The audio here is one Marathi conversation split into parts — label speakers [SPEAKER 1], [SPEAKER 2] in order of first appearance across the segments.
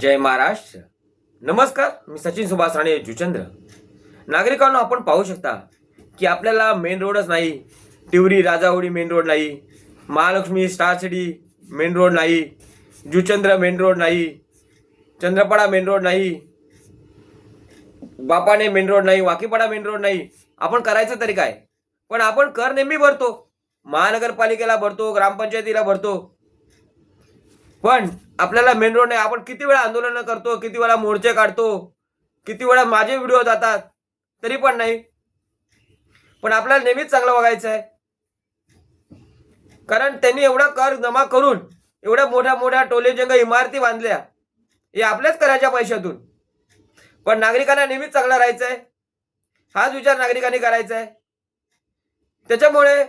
[SPEAKER 1] जय महाराष्ट्र. नमस्कार मी सचिन सुभाष राणे जुचंद्र. नागरिकांना आपण पाहू शकता की आपल्याला मेन रोडच नाही. तिवरी राजावडी मेन रोड नाही. Mahalakshmi star city main road नाही. जुचंद्र मेन रोड नाही. चंद्रपाडा मेन रोड नाही. बापाने मेन रोड नाही. वाकीपाडा मेन रोड नाही. आपण करायचं तरी काय? पण आपण कर नेहमी भरतो. महानगरपालिकेला भरतो ग्रामपंचायतीला भरतो. पण आपल्याला मेन रोड नाही आपण किती वेळा आंदोलनं करतो किती वेळा मोर्चे काढतो किती वेळा माझे व्हिडिओ जातात तरी पण नाही. पण आपल्याला नेहमीच चांगलं बघायचं आहे. कारण त्यांनी एवढा कर जमा करून एवढ्या मोठ्या मोठ्या टोलेजंग इमारती बांधल्या हे आपल्याच करायच्या पैशातून. पण नागरिकांना नेहमीच चांगलं राहायचं आहे. हाच विचार नागरिकांनी करायचा आहे. त्याच्यामुळे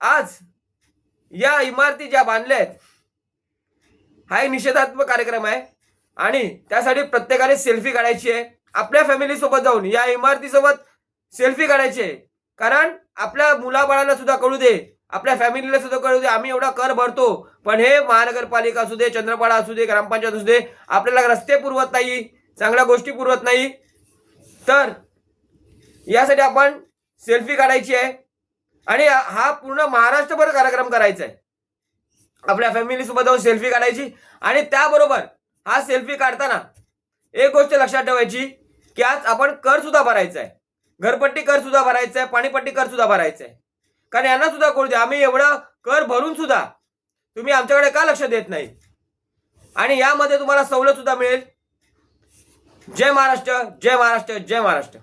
[SPEAKER 1] आज या इमारती ज्या बांधल्या आहेत हा एक निषेधात्मक कार्यक्रम आहे. आणि त्यासाठी प्रत्येकाने सेल्फी काढायची आहे. आपल्या फॅमिली सोबत जाऊन या इमारतीसोबत सेल्फी काढायची आहे. कारण आपल्या मुलाबाळांना सुद्धा कळू दे आपल्या फॅमिलीला सुद्धा कळू दे आम्ही एवढा कर भरतो. पण हे महानगरपालिका असू दे चंद्रपाडा असू दे ग्रामपंचायत असू दे आपल्याला रस्ते पुरवत नाही चांगल्या गोष्टी पुरवत नाही. तर यासाठी आपण सेल्फी काढायची आहे. आणि हा पूर्ण महाराष्ट्रभर कार्यक्रम करायचा आहे. आपल्या फॅमिली सोबत जाऊन सेल्फी काढायची. आणि त्याबरोबर हा सेल्फी काढताना एक गोष्ट लक्षात ठेवायची की आज आपण कर सुद्धा भरायचा आहे घरपट्टी कर सुद्धा भरायचा आहे पाणीपट्टी कर सुद्धा भरायचा आहे कारण यांना सुद्धा कळू द्या. आम्ही एवढं कर भरून सुद्धा तुम्ही आमच्याकडे का लक्ष देत नाही? आणि यामध्ये तुम्हाला सवलत सुद्धा मिळेल. जय महाराष्ट्र जय महाराष्ट्र जय महाराष्ट्र.